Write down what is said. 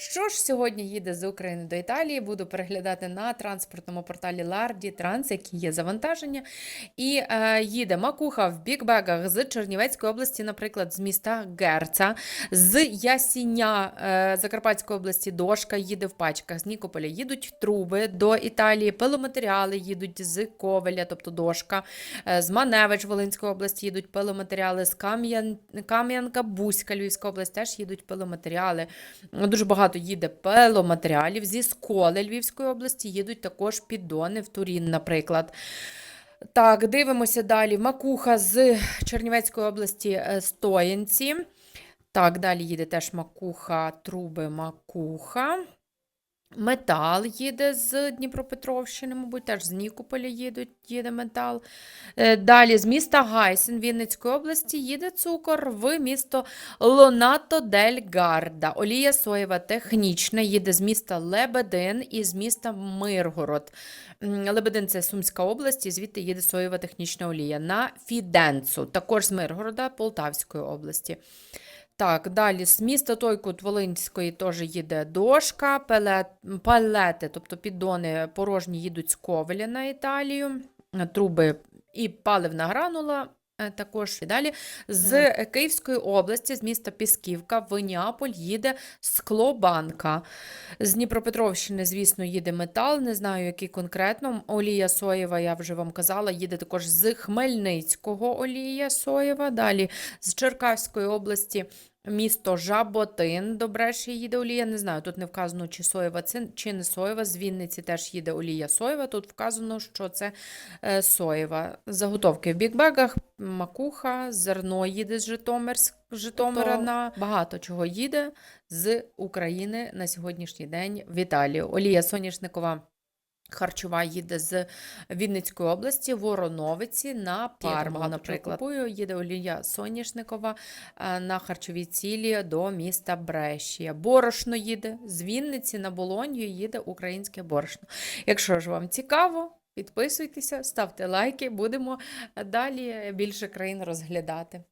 Що ж сьогодні їде з України до Італії? Буду переглядати на транспортному порталі Lardi Транс, які є завантаження. І е, їде макуха в бікбегах з Чернівецької області, наприклад, з міста Герца, з Ясіня е, Закарпатської області дошка їде в пачках. З Нікополя їдуть труби до Італії, пиломатеріали їдуть з Ковеля, тобто дошка. Е, З Маневич Волинської області їдуть пиломатеріали, з Кам'ян... Кам'янка Бузька Львівська область теж їдуть пиломатеріали. Дуже багато їде пеломатеріалів Зі Сколи Львівської області їдуть також піддони в Турін, наприклад. Так, дивимося далі. Макуха з Чернівецької області е, Стоянці. Так, далі їде теж макуха, труби макуха. Метал їде з Дніпропетровщини, мабуть, теж з Нікополя їдуть, їде метал. Е, Далі з міста Гайсен Вінницької області їде цукор в місто Лонато дель Гарда. Олія соєва технічна їде з міста Лебедин і з міста Миргород. Лебедин це Сумська область, і звідти їде соєва технічна олія на Фіденцу, також з Миргорода Полтавської області. Так, далі з міста Тойкут Волинської теж їде дошка, палети, тобто піддони порожні їдуть з Ковеля на Італію, труби і паливна гранула. Е, Також і далі з Київської області, з міста Пісківка, в Неаполь їде склобанка. З Дніпропетровщини, звісно, їде метал. Не знаю, який конкретно. Олія соєва, я вже вам казала, їде також з Хмельницького олія соєва. Далі з Черкаської області Місто Жаботин до Бреші їде олія. Не знаю, тут не вказано, чи соєва це чи не соєва. З Вінниці теж їде олія соєва. Тут вказано, що це е, соєва. Заготовки в бікбегах, макуха, зерно їде з Житомирськ, Житомира Тобто на багато чого їде з України на сьогоднішній день в Італію. Олія соняшникова. Харчова їде з Вінницької області, Вороновиці на Парму, наприклад. Купую, їде олія соняшникова е, на харчові цілі до міста Брешія. Борошно їде з Вінниці на Болонью їде українське борошно. Якщо ж вам цікаво, підписуйтеся, ставте лайки, будемо далі більше країн розглядати.